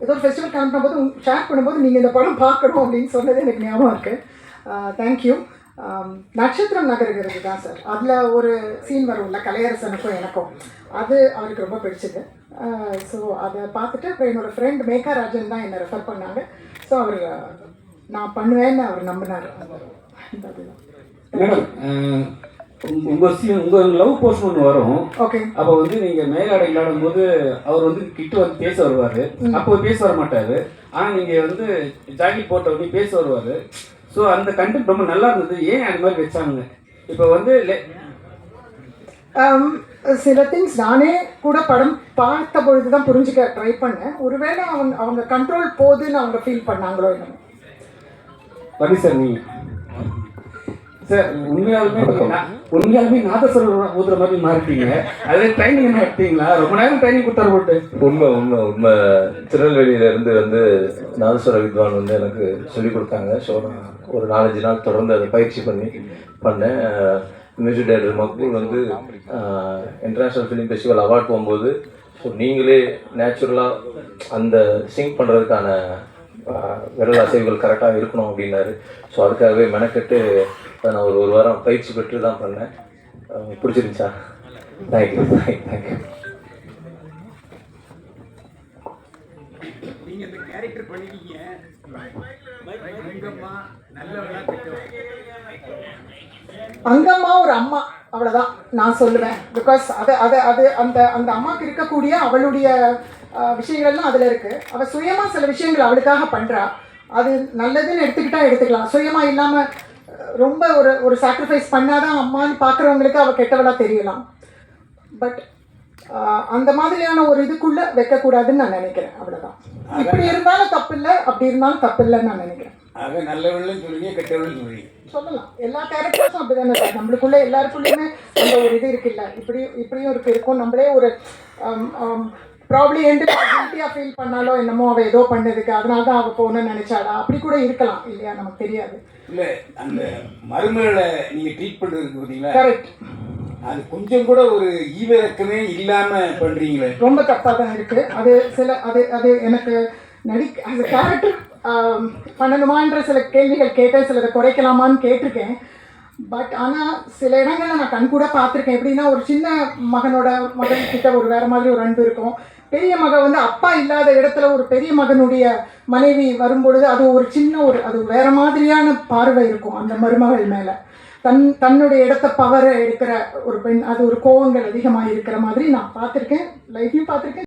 ஏதோ ஒரு ஃபெஸ்டிவல் கிளம்பின போது ஷேர் பண்ணும்போது நீங்கள் இந்த படம் பார்க்கணும் அப்படின்னு சொன்னது எனக்கு ஞாபகம் இருக்குது தேங்க்யூ நட்சத்திரம் நகருகிறது தான் சார் அதில் ஒரு சீன் வரும்ல கலையரசனுக்கும் எனக்கும். அது அவருக்கு ரொம்ப பிடிச்சது. ஸோ அதை பார்த்துட்டு அப்புறம் என்னோடய ஃப்ரெண்ட் மேகா ராஜன் தான் என்னை ரெஃபர் பண்ணாங்க. ஸோ அவர் நான் பண்ணுவேன்னு அவர் நம்பினார். அதுதான் மேடம் அஹ், உங்க- உங்க சீன் உங்க லவ் போர்ஷன் ஒன்று வரும். ஓகே அப்போ வந்து நீங்க மேலாடை விளையாடும் போது அவர் வந்து கிட்ட வந்து பேச வருவாரு. அப்போ பேச வர மாட்டாரு ஆனா நீங்க வந்து ஜாக்கெட் போட்ட உடனே பேச வருவாரு. ஸோ அந்த கண்டென்ட் ரொம்ப நல்லா இருந்தது. ஏன் அந்த மாதிரி வச்சாங்க இப்போ வந்து Um, சில திங்ஸ் நானே கூட படம் பார்த்த பொழுது தான் புரிஞ்சுக்க ட்ரை பண்ணேன். ஒருவேளை அவங்க அவங்க கண்ட்ரோல் போகுதுன்னு அவங்க ஃபீல் பண்ணாங்களோ என்னமோ. பரி சார் நீங்க சார் உண்மையாலுமே உண்மையாலுமே நாதஸ்வரம் ஊதுற மாதிரி மாறிட்டீங்க. அதே ட்ரைனிங் என்ன எடுத்தீங்களா? ரொம்ப நேரம் ட்ரைனிங் கொடுத்தாரு போட்டு. உண்மை உண்மை உண்மை. திருநெல்வேலியில இருந்து வந்து நாதஸ்வர வித்வான் வந்து எனக்கு சொல்லிக் கொடுத்தாங்க. ஸோ நான் ஒரு நாலஞ்சு நாள் தொடர்ந்து அதை பயிற்சி பண்ணி பண்ணேன். மியூசிக் டைரக்டர் மக்பூல் வந்து இன்டர்நேஷ்னல் ஃபிலிம் ஃபெஸ்டிவல் அவார்ட் போகும்போது ஸோ நீங்களே நேச்சுரலாக அந்த சிங் பண்ணுறதுக்கான விரல் அசைவுகள் கரெக்டாக இருக்கணும் அப்படின்னாரு. ஸோ அதுக்காகவே மெனக்கெட்டு நான் ஒரு ஒரு வாரம் பயிற்சி பெற்று தான் பண்ணேன். பிடிச்சிருந்துச்சா தேங்க்யூ தேங்க்யூ இந்த கேரக்டர் பண்ணிருக்கீங்க அங்கம்மா ஒரு அம்மா அவ்வளோதான் நான் சொல்லுவேன். பிகாஸ் அது அது அது அந்த அந்த அம்மாவுக்கு இருக்கக்கூடிய அவளுடைய விஷயங்கள்லாம் அதில் இருக்குது அவள் சுயமாக சில விஷயங்கள் அவளுக்காக பண்ணுறா அது நல்லதுன்னு எடுத்துக்கிட்டா எடுத்துக்கலாம். சுயமாக இல்லாமல் ரொம்ப ஒரு ஒரு சாக்ரிஃபைஸ் பண்ணாதான் அம்மான்னு பார்க்குறவங்களுக்கு அவள் கெட்டவளாக தெரியலாம். பட் அந்த மாதிரியான ஒரு இதுக்குள்ளே வைக்கக்கூடாதுன்னு நான் நினைக்கிறேன். அவ்வளோதான் இப்படி இருந்தாலும் தப்பு இல்லை அப்படி இருந்தாலும் தப்பு இல்லைன்னு நான் நினைக்கிறேன். ஆக நல்லவள்னு சொல்றீங்க கெட்டவள்னு சொல்றீங்க. சொல்லலாம். எல்லா கேரக்டர்ஸும் அப்படிதானே சார். நம்மளுக்குள்ள எல்லாருக்குள்ளேயுமே அந்த ஒரு இது இருக்குல்ல. இப்படி இப்படியும் இருக்கு. இருக்கும். நம்மளே ஒரு ப்ராப்ளி எண்டு கில்ட்டியாக ஃபீல் பண்ணாலோ என்னமோ அவள் ஏதோ பண்ணதுக்கு அதனால தான் அவள் போகணும்னு நினைச்சாளா? அப்படி கூட இருக்கலாம். இல்லையா? நமக்கு தெரியாது. இல்ல அந்த மருமகளை நீங்க ட்ரீட் பண்றது இருக்கு பாத்தீங்களா கரெக்ட் அது கொஞ்சம் கூட ஒரு ஈவிரக்கமே இல்லாம பண்றீங்களே. ரொம்ப தப்பாக தான் இருக்குது அது சில அது அது எனக்கு நடிக்க அந்த கேரக்டர் பண்ணணுமான்ற சில கேள்விகள் கேட்டேன். சிலதை குறைக்கலாமான்னு கேட்டிருக்கேன். பட் ஆனால் சில இடங்களில் நான் கண் கூட பார்த்துருக்கேன். எப்படின்னா ஒரு சின்ன மகனோட மகன் கிட்ட ஒரு வேற மாதிரி ஒரு அன்பு இருக்கும். பெரிய மகன் வந்து அப்பா இல்லாத இடத்துல ஒரு பெரிய மகனுடைய மனைவி வரும்பொழுது அது ஒரு சின்ன ஒரு அது வேற மாதிரியான பார்வை இருக்கும் அந்த மருமகள் மேலே. தன் தன்னுடைய இடத்த பவரை எடுக்கிற ஒரு பெண் அது ஒரு கோவங்கள் அதிகமாக இருக்கிற மாதிரி நான் பார்த்துருக்கேன். லைஃப்லையும் பார்த்துருக்கேன்.